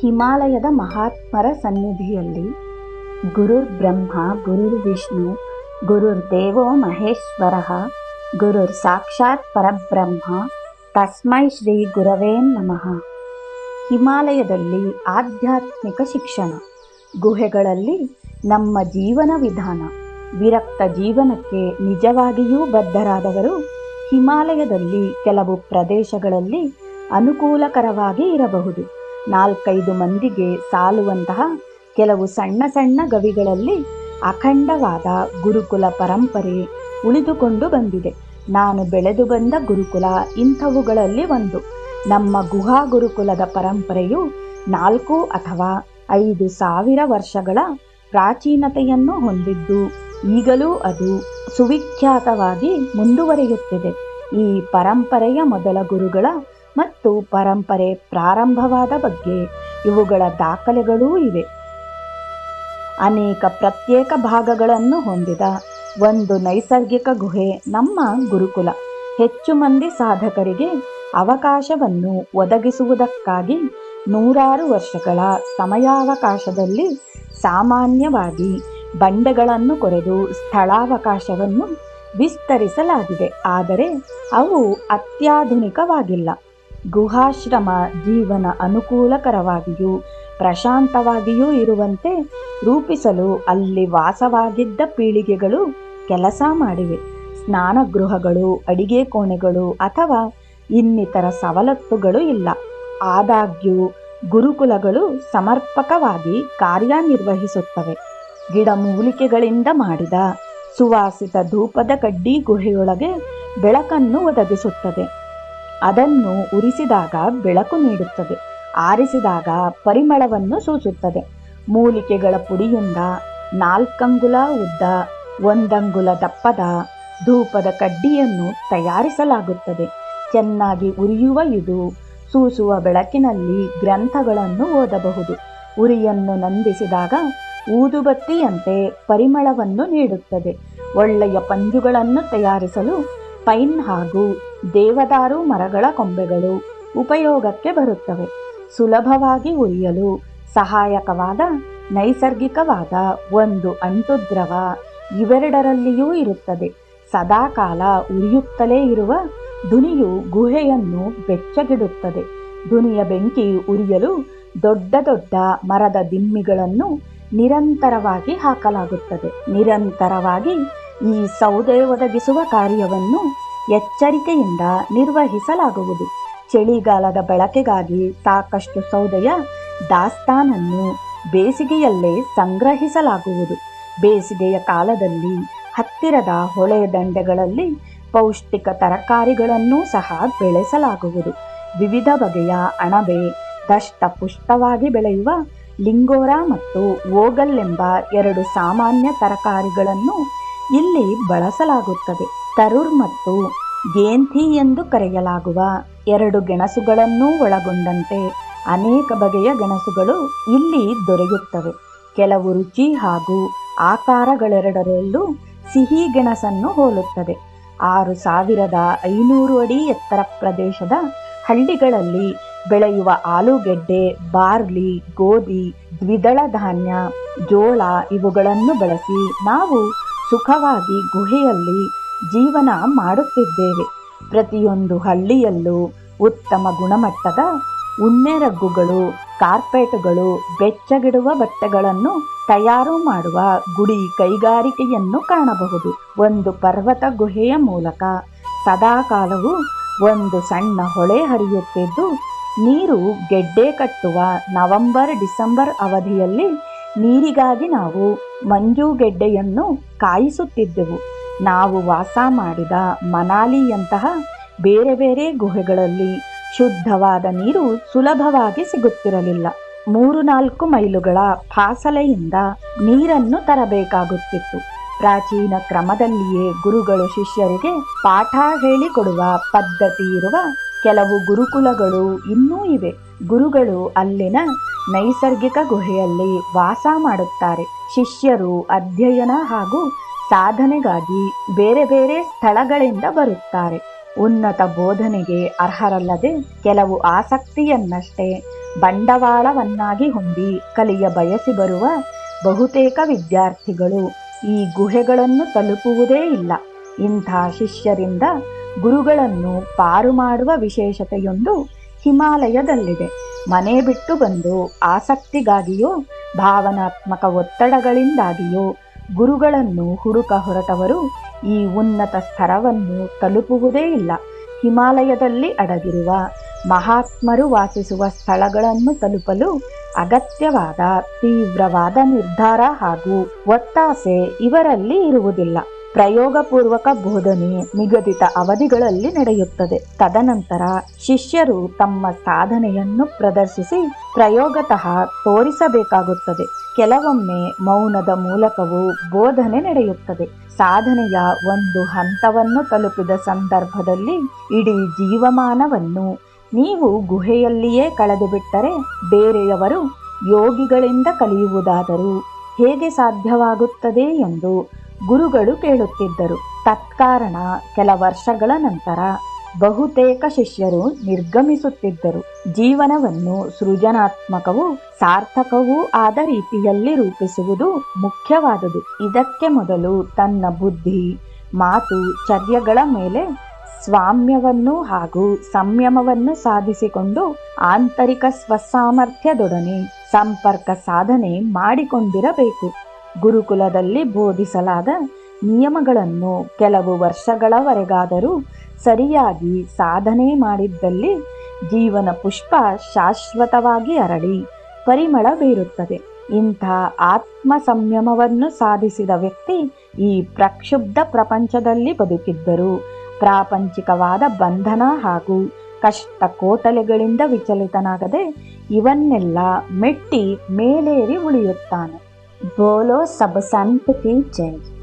ಹಿಮಾಲಯದ ಮಹಾತ್ಮರ ಸನ್ನಿಧಿಯಲ್ಲಿ ಗುರುರ್ ಬ್ರಹ್ಮ, ಗುರುರ್ ವಿಷ್ಣು, ಗುರುರ್ ದೇವೋ ಮಹೇಶ್ವರ, ಗುರುರ್ ಸಾಕ್ಷಾತ್ ಪರಬ್ರಹ್ಮ, ತಸ್ಮೈ ಶ್ರೀ ಗುರವೇ ನಮಃ. ಹಿಮಾಲಯದಲ್ಲಿ ಆಧ್ಯಾತ್ಮಿಕ ಶಿಕ್ಷಣ, ಗುಹೆಗಳಲ್ಲಿ ನಮ್ಮ ಜೀವನ ವಿಧಾನ, ವಿರಕ್ತ ಜೀವನಕ್ಕೆ ನಿಜವಾಗಿಯೂ ಬದ್ಧರಾದವರು ಹಿಮಾಲಯದಲ್ಲಿ ಕೆಲವು ಪ್ರದೇಶಗಳಲ್ಲಿ ಅನುಕೂಲಕರವಾಗಿ ಇರಬಹುದು. ನಾಲ್ಕೈದು ಮಂದಿಗೆ ಸಾಲುವಂತಹ ಕೆಲವು ಸಣ್ಣ ಸಣ್ಣ ಗವಿಗಳಲ್ಲಿ ಅಖಂಡವಾದ ಗುರುಕುಲ ಪರಂಪರೆ ಉಳಿದುಕೊಂಡು ಬಂದಿದೆ. ನಾನು ಬೆಳೆದು ಬಂದ ಗುರುಕುಲ ಇಂಥವುಗಳಲ್ಲಿ ಒಂದು. ನಮ್ಮ ಗುಹಾ ಗುರುಕುಲದ ಪರಂಪರೆಯು ನಾಲ್ಕು ಅಥವಾ ಐದು ಸಾವಿರ ವರ್ಷಗಳ ಪ್ರಾಚೀನತೆಯನ್ನು ಹೊಂದಿದ್ದು, ಈಗಲೂ ಅದು ಸುವಿಖ್ಯಾತವಾಗಿ ಮುಂದುವರಿಯುತ್ತಿದೆ. ಈ ಪರಂಪರೆಯ ಮೊದಲ ಗುರುಗಳ ಮತ್ತು ಪರಂಪರೆ ಪ್ರಾರಂಭವಾದ ಬಗ್ಗೆ ಇವುಗಳ ದಾಖಲೆಗಳೂ ಇವೆ. ಅನೇಕ ಪ್ರತ್ಯೇಕ ಭಾಗಗಳನ್ನು ಹೊಂದಿದ ಒಂದು ನೈಸರ್ಗಿಕ ಗುಹೆ ನಮ್ಮ ಗುರುಕುಲ. ಹೆಚ್ಚು ಮಂದಿ ಸಾಧಕರಿಗೆ ಅವಕಾಶವನ್ನು ಒದಗಿಸುವುದಕ್ಕಾಗಿ ನೂರಾರು ವರ್ಷಗಳ ಸಮಯಾವಕಾಶದಲ್ಲಿ ಸಾಮಾನ್ಯವಾಗಿ ಬಂಡೆಗಳನ್ನು ಕೊರೆದು ಸ್ಥಳಾವಕಾಶವನ್ನು ವಿಸ್ತರಿಸಲಾಗಿದೆ. ಆದರೆ ಅವು ಅತ್ಯಾಧುನಿಕವಾಗಿಲ್ಲ. ಗುಹಾಶ್ರಮ ಜೀವನ ಅನುಕೂಲಕರವಾಗಿಯೂ, ಪ್ರಶಾಂತವಾಗಿಯೂ ಇರುವಂತೆ ರೂಪಿಸಲು ಅಲ್ಲಿ ವಾಸವಾಗಿದ್ದ ಪೀಳಿಗೆಗಳು ಕೆಲಸ ಮಾಡಿವೆ. ಸ್ನಾನಗೃಹಗಳು, ಅಡಿಗೆ ಕೋಣೆಗಳು ಅಥವಾ ಇನ್ನಿತರ ಸವಲತ್ತುಗಳು ಇಲ್ಲ. ಆದಾಗ್ಯೂ, ಗುರುಕುಲಗಳು ಸಮರ್ಪಕವಾಗಿ ಕಾರ್ಯನಿರ್ವಹಿಸುತ್ತವೆ. ಗಿಡಮೂಲಿಕೆಗಳಿಂದ ಮಾಡಿದ ಸುವಾಸಿತ ಧೂಪದ ಕಡ್ಡಿ ಗುಹೆಯೊಳಗೆ ಬೆಳಕನ್ನು ಒದಗಿಸುತ್ತದೆ. ಅದನ್ನು ಉರಿಸಿದಾಗ ಬೆಳಕು ನೀಡುತ್ತದೆ. ಆರಿಸಿದಾಗ ಪರಿಮಳವನ್ನು ಸೂಸುತ್ತದೆ ಮೂಲಿಕೆಗಳ ಪುಡಿಯಿಂದ ನಾಲ್ಕಂಗುಲ ಉದ್ದ, ಒಂದಂಗುಲ ದಪ್ಪದ ಧೂಪದ ಕಡ್ಡಿಯನ್ನು ತಯಾರಿಸಲಾಗುತ್ತದೆ. ಚೆನ್ನಾಗಿ ಉರಿಯುವ ಇದು ಸೂಸುವ ಬೆಳಕಿನಲ್ಲಿ ಗ್ರಂಥಗಳನ್ನು ಓದಬಹುದು. ಉರಿಯನ್ನು ನಂದಿಸಿದಾಗ ಊದುಬತ್ತಿಯಂತೆ ಪರಿಮಳವನ್ನು ನೀಡುತ್ತದೆ. ಒಳ್ಳೆಯ ಪಂಜುಗಳನ್ನು ತಯಾರಿಸಲು ಪೈನ್ ಹಾಗೂ ದೇವದಾರು ಮರಗಳ ಕೊಂಬೆಗಳು ಉಪಯೋಗಕ್ಕೆ ಬರುತ್ತವೆ. ಸುಲಭವಾಗಿ ಉರಿಯಲು ಸಹಾಯಕವಾದ ನೈಸರ್ಗಿಕವಾದ ಒಂದು ಅಂಟುದ್ರವ ಇವೆರಡರಲ್ಲಿಯೂ ಇರುತ್ತದೆ. ಸದಾಕಾಲ ಉರಿಯುತ್ತಲೇ ಇರುವ ಧುನಿಯು ಗುಹೆಯನ್ನು ಬೆಚ್ಚಗಿಡುತ್ತದೆ. ಧುನಿಯ ಬೆಂಕಿ ಉರಿಯಲು ದೊಡ್ಡ ದೊಡ್ಡ ಮರದ ದಿಮ್ಮಿಗಳನ್ನು ನಿರಂತರವಾಗಿ ಹಾಕಲಾಗುತ್ತದೆ. ನಿರಂತರವಾಗಿ ಈ ಸೌದೆ ಒದಗಿಸುವ ಕಾರ್ಯವನ್ನು ಎಚ್ಚರಿಕೆಯಿಂದ ನಿರ್ವಹಿಸಲಾಗುವುದು. ಚಳಿಗಾಲದ ಬಳಕೆಗಾಗಿ ಸಾಕಷ್ಟು ಸೌದೆಯ ದಾಸ್ತಾನನ್ನು ಬೇಸಿಗೆಯಲ್ಲೇ ಸಂಗ್ರಹಿಸಲಾಗುವುದು. ಬೇಸಿಗೆಯ ಕಾಲದಲ್ಲಿ ಹತ್ತಿರದ ಹೊಳೆ ದಂಡೆಗಳಲ್ಲಿ ಪೌಷ್ಟಿಕ ತರಕಾರಿಗಳನ್ನೂ ಸಹ ಬೆಳೆಸಲಾಗುವುದು. ವಿವಿಧ ಬಗೆಯ ಅಣಬೆ ದಷ್ಟಪುಷ್ಟವಾಗಿ ಬೆಳೆಯುವ ಲಿಂಗೋರ ಮತ್ತು ಓಗಲ್ ಎಂಬ ಎರಡು ಸಾಮಾನ್ಯ ತರಕಾರಿಗಳನ್ನು ಇಲ್ಲಿ ಬಳಸಲಾಗುತ್ತದೆ. ತರೂರ್ ಮತ್ತು ಗೇಂಥಿ ಎಂದು ಕರೆಯಲಾಗುವ ಎರಡು ಗೆಣಸುಗಳನ್ನೂ ಒಳಗೊಂಡಂತೆ ಅನೇಕ ಬಗೆಯ ಗೆಣಸುಗಳು ಇಲ್ಲಿ ದೊರೆಯುತ್ತವೆ. ಕೆಲವು ರುಚಿ ಹಾಗೂ ಆಕಾರಗಳೆರಡರಲ್ಲೂ ಸಿಹಿ ಗೆಣಸನ್ನು ಹೋಲುತ್ತದೆ. ಆರು ಸಾವಿರದ ಐನೂರು ಅಡಿ ಎತ್ತರ ಪ್ರದೇಶದ ಹಳ್ಳಿಗಳಲ್ಲಿ ಬೆಳೆಯುವ ಆಲೂಗೆಡ್ಡೆ, ಬಾರ್ಲಿ, ಗೋಧಿ, ದ್ವಿದಳ ಧಾನ್ಯ, ಜೋಳ ಇವುಗಳನ್ನು ಬಳಸಿ ನಾವು ಸುಖವಾಗಿ ಗುಹೆಯಲ್ಲಿ ಜೀವನ ಮಾಡುತ್ತಿದ್ದೇವೆ. ಪ್ರತಿಯೊಂದು ಹಳ್ಳಿಯಲ್ಲೂ ಉತ್ತಮ ಗುಣಮಟ್ಟದ ಉಣ್ಣೆ ರಗ್ಗುಗಳು ಕಾರ್ಪೆಟ್ಗಳು, ಬೆಚ್ಚಗಿಡುವ ಬಟ್ಟೆಗಳನ್ನು ತಯಾರು ಮಾಡುವ ಗುಡಿ ಕೈಗಾರಿಕೆಯನ್ನು ಕಾಣಬಹುದು. ಒಂದು ಪರ್ವತ ಗುಹೆಯ ಮೂಲಕ ಸದಾಕಾಲವೂ ಒಂದು ಸಣ್ಣ ಹೊಳೆ ಹರಿಯುತ್ತಿದ್ದು, ನೀರು ಗೆಡ್ಡೆ ಕಟ್ಟುವ ನವೆಂಬರ್, ಡಿಸೆಂಬರ್ ಅವಧಿಯಲ್ಲಿ ನೀರಿಗಾಗಿ ನಾವು ಮಂಜುಗೆಡ್ಡೆಯನ್ನು ಕಾಯಿಸುತ್ತಿದ್ದೆವು. ನಾವು ವಾಸ ಮಾಡಿದ ಮನಾಲಿಯಂತಹ ಬೇರೆ ಬೇರೆ ಗುಹೆಗಳಲ್ಲಿ ಶುದ್ಧವಾದ ನೀರು ಸುಲಭವಾಗಿ ಸಿಗುತ್ತಿರಲಿಲ್ಲ. ಮೂರು ನಾಲ್ಕು ಮೈಲುಗಳ ಫಾಸಲೆಯಿಂದ ನೀರನ್ನು ತರಬೇಕಾಗುತ್ತಿತ್ತು. ಪ್ರಾಚೀನ ಕ್ರಮದಲ್ಲಿಯೇ ಗುರುಗಳು ಶಿಷ್ಯರಿಗೆ ಪಾಠ ಹೇಳಿಕೊಡುವ ಪದ್ಧತಿ ಇರುವ ಕೆಲವು ಗುರುಕುಲಗಳು ಇನ್ನೂ ಇವೆ. ಗುರುಗಳು ಅಲ್ಲಿನ ನೈಸರ್ಗಿಕ ಗುಹೆಯಲ್ಲಿ ವಾಸ ಮಾಡುತ್ತಾರೆ. ಶಿಷ್ಯರು ಅಧ್ಯಯನ ಹಾಗೂ ಸಾಧನೆಗಾಗಿ ಬೇರೆ ಬೇರೆ ಸ್ಥಳಗಳಿಂದ ಬರುತ್ತಾರೆ. ಉನ್ನತ ಬೋಧನೆಗೆ ಅರ್ಹರಲ್ಲದೆ ಕೆಲವು ಆಸಕ್ತಿಯನ್ನಷ್ಟೇ ಬಂಡವಾಳವನ್ನಾಗಿ ಹೊಂದಿ ಕಲಿಯ ಬಯಸಿ ಬರುವ ಬಹುತೇಕ ವಿದ್ಯಾರ್ಥಿಗಳು ಈ ಗುಹೆಗಳನ್ನು ತಲುಪುವುದೇ ಇಲ್ಲ. ಇಂಥ ಶಿಷ್ಯರಿಂದ ಗುರುಗಳನ್ನು ಪಾರು ಮಾಡುವ ವಿಶೇಷತೆಯೊಂದು ಹಿಮಾಲಯದಲ್ಲಿದೆ. ಮನೆ ಬಿಟ್ಟು ಬಂದು ಆಸಕ್ತಿಗಾಗಿಯೋ, ಭಾವನಾತ್ಮಕ ಒತ್ತಡಗಳಿಂದಾಗಿಯೋ ಗುರುಗಳನ್ನು ಹುಡುಕ ಹೊರಟವರು ಈ ಉನ್ನತ ಸ್ತರವನ್ನು ತಲುಪುವುದೇ ಇಲ್ಲ. ಹಿಮಾಲಯದಲ್ಲಿ ಅಡಗಿರುವ ಮಹಾತ್ಮರು ವಾಸಿಸುವ ಸ್ಥಳಗಳನ್ನು ತಲುಪಲು ಅಗತ್ಯವಾದ ತೀವ್ರವಾದ ನಿರ್ಧಾರ ಹಾಗೂ ಒತ್ತಾಸೆ ಇವರಲ್ಲಿ ಇರುವುದಿಲ್ಲ. ಪ್ರಯೋಗಪೂರ್ವಕ ಬೋಧನೆ ನಿಗದಿತ ಅವಧಿಗಳಲ್ಲಿ ನಡೆಯುತ್ತದೆ. ತದನಂತರ ಶಿಷ್ಯರು ತಮ್ಮ ಸಾಧನೆಯನ್ನು ಪ್ರದರ್ಶಿಸಿ ಪ್ರಯೋಗತಃ ತೋರಿಸಬೇಕಾಗುತ್ತದೆ. ಕೆಲವೊಮ್ಮೆ ಮೌನದ ಮೂಲಕವೂ ಬೋಧನೆ ನಡೆಯುತ್ತದೆ. ಸಾಧನೆಯ ಒಂದು ಹಂತವನ್ನು ತಲುಪಿದ ಸಂದರ್ಭದಲ್ಲಿ ಇಡೀ ಜೀವಮಾನವನ್ನು ನೀವು ಗುಹೆಯಲ್ಲಿಯೇ ಕಳೆದು ಬಿಟ್ಟರೆ ಬೇರೆಯವರು ಯೋಗಿಗಳಿಂದ ಕಲಿಯುವುದಾದರೂ ಹೇಗೆ ಸಾಧ್ಯವಾಗುತ್ತದೆ ಎಂದು ಗುರುಗಳು ಕೇಳುತ್ತಿದ್ದರು. ತತ್ಕಾರಣ ಕೆಲ ವರ್ಷಗಳ ನಂತರ ಬಹುತೇಕ ಶಿಷ್ಯರು ನಿರ್ಗಮಿಸುತ್ತಿದ್ದರು. ಜೀವನವನ್ನು ಸೃಜನಾತ್ಮಕವೂ ಸಾರ್ಥಕವೂ ಆದ ರೀತಿಯಲ್ಲಿ ರೂಪಿಸುವುದು ಮುಖ್ಯವಾದುದು. ಇದಕ್ಕೆ ಮೊದಲು ತನ್ನ ಬುದ್ಧಿ, ಮಾತು, ಚರ್ಯಗಳ ಮೇಲೆ ಸ್ವಾಮ್ಯವನ್ನು ಹಾಗೂ ಸಂಯಮವನ್ನು ಸಾಧಿಸಿಕೊಂಡು ಆಂತರಿಕ ಸ್ವಸಾಮರ್ಥ್ಯದೊಡನೆ ಸಂಪರ್ಕ ಸಾಧನೆ ಮಾಡಿಕೊಂಡಿರಬೇಕು. ಗುರುಕುಲದಲ್ಲಿ ಬೋಧಿಸಲಾದ ನಿಯಮಗಳನ್ನು ಕೆಲವು ವರ್ಷಗಳವರೆಗಾದರೂ ಸರಿಯಾಗಿ ಸಾಧನೆ ಮಾಡಿದ್ದಲ್ಲಿ ಜೀವನ ಪುಷ್ಪ ಶಾಶ್ವತವಾಗಿ ಅರಳಿ ಪರಿಮಳ ಬೀರುತ್ತದೆ. ಇಂಥ ಆತ್ಮ ಸಂಯಮವನ್ನು ಸಾಧಿಸಿದ ವ್ಯಕ್ತಿ ಈ ಪ್ರಕ್ಷುಬ್ಧ ಪ್ರಪಂಚದಲ್ಲಿ ಬದುಕಿದ್ದರು ಪ್ರಾಪಂಚಿಕವಾದ ಬಂಧನ ಹಾಗೂ ಕಷ್ಟ ಕೋಟಲೆಗಳಿಂದ ವಿಚಲಿತನಾಗದೆ ಇವನ್ನೆಲ್ಲ ಮೆಟ್ಟಿ ಮೇಲೇರಿ ಉಳಿಯುತ್ತಾನೆ. बोलो सब संत की जय।